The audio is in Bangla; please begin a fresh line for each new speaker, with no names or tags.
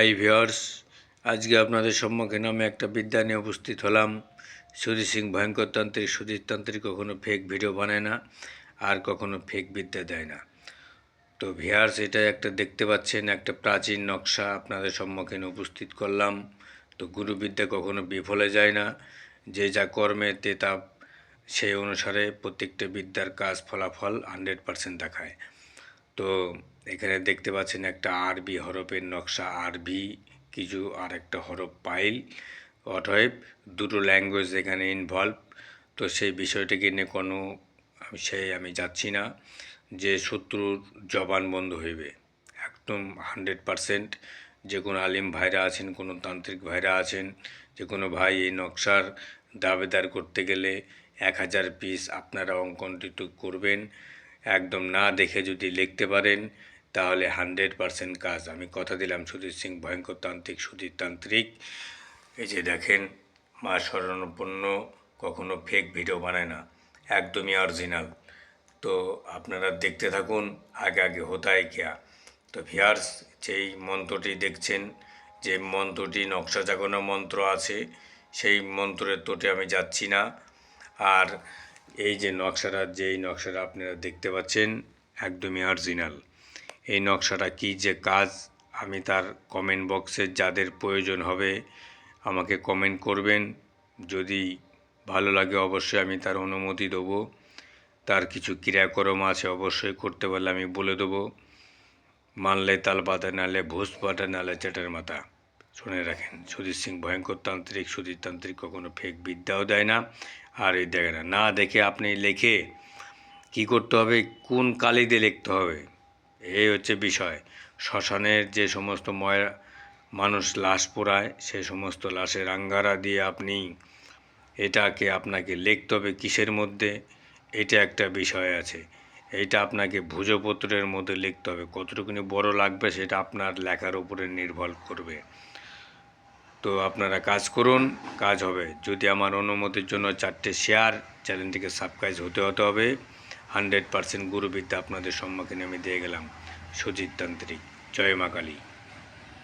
হাই ভিওর্স আজকে আপনাদের সম্মুখীন আমি একটা বিদ্যা নিয়ে উপস্থিত হলাম। সুধীর সিং ভয়ঙ্কর তান্ত্রিক, সুধীর তান্ত্রিক কখনো ফেক ভিডিও বানায় না, আর কখনো ফেক বিদ্যা দেয় না। তো ভিয়ার্স এটা একটা দেখতে পাচ্ছেন, একটা প্রাচীন নকশা আপনাদের সম্মুখীন উপস্থিত করলাম। তো গুরুবিদ্যা কখনো বিফলে যায় না। যে যা কর্মে, তে তা, সেই অনুসারে প্রত্যেকটা বিদ্যার কাজ ফলাফল হান্ড্রেড পার্সেন্ট দেখায়। তো এখানে দেখতে পাচ্ছেন একটা আরবি হরফের নকশা, আরবি কিছু আর একটা হরফ পাইল। অতএব দুটো ল্যাঙ্গুয়েজ এখানে ইনভলভ তো সেই বিষয়টাকে নিয়ে কোনো সেই আমি যাচ্ছি না যে শত্রুর জবান বন্ধ হইবে। একদম হান্ড্রেড পারসেন্ট যে কোনো আলিম ভাইরা আছেন, কোনো তান্ত্রিক ভাইরা আছেন যে কোনো ভাই এই নকশার দাবেদার করতে গেলে এক হাজার পিস আপনারা অঙ্কনটিত করবেন। একদম না দেখে যদি লিখতে পারেন, তাহলে হান্ড্রেড পারসেন্ট কাজ। আমি কথা দিলাম সুধীর সিং, ভয়ঙ্কর তান্ত্রিক সুধীর তান্ত্রিক। এই যে দেখেন মা শরণপন্ন কখনো ফেক ভিডিও বানায় না, একদমই অরিজিনাল তো আপনারা দেখতে থাকুন, আগে আগে হোতায় কিয়া তো ভিয়ার্স যেই মন্ত্রটি দেখছেন, যে মন্ত্রটি নকশা জাগানো মন্ত্র আছে, সেই মন্ত্রের তোটে আমি যাচ্ছি না। আর এই যে নকশাটা, যেই নকশাটা আপনারা দেখতে পাচ্ছেন, একদমই অরিজিনাল এই নকশাটা কী যে কাজ, আমি তার কমেন্ট বক্সে যাদের প্রয়োজন হবে আমাকে কমেন্ট করবেন। যদি ভালো লাগে অবশ্যই আমি তার অনুমতি দেবো। তার কিছু ক্রিয়াকর্ম আছে অবশ্যই করতে পারলে আমি বলে দেবো। মানলে তাল পাতা নালে ভোজ পাতা নালে চেটের মাথা। শুনে রাখেন সুধীর সিং ভয়ঙ্কর তান্ত্রিক সুধীর তান্ত্রিক কখনো ফেক বিদ্যাও দেয় না। আর এই দেখে না না দেখে আপনি লেখে কি করতে হবে, কোন কালি দিয়ে লিখতে হবে, এই হচ্ছে বিষয়। শ্মশানের যে সমস্ত ময়রা মানুষ লাশ পোড়ায়, সে সমস্ত লাশের আঙ্গারা দিয়ে আপনি এটাকে আপনাকে লিখতে হবে কিসের মধ্যে, এটা একটা বিষয় আছে। এটা আপনাকে ভুজপত্রের মধ্যে লিখতে হবে, কতটুকুনি বড় লাগবে সেটা আপনার লেখার উপরে নির্ভর করবে। তো আপনারা কাজ করুন, কাজ হবে। যদি আমার অনুমতির জন্য চারটে শেয়ার চ্যানেলটিকে সাবস্ক্রাইব হতে হতে হবে হান্ড্রেড পার্সেন্ট গুরুবিদ্যা আপনাদের সম্মুখীন আমি দিয়ে গেলাম। সুজিত তান্ত্রিক, জয় মা কালী।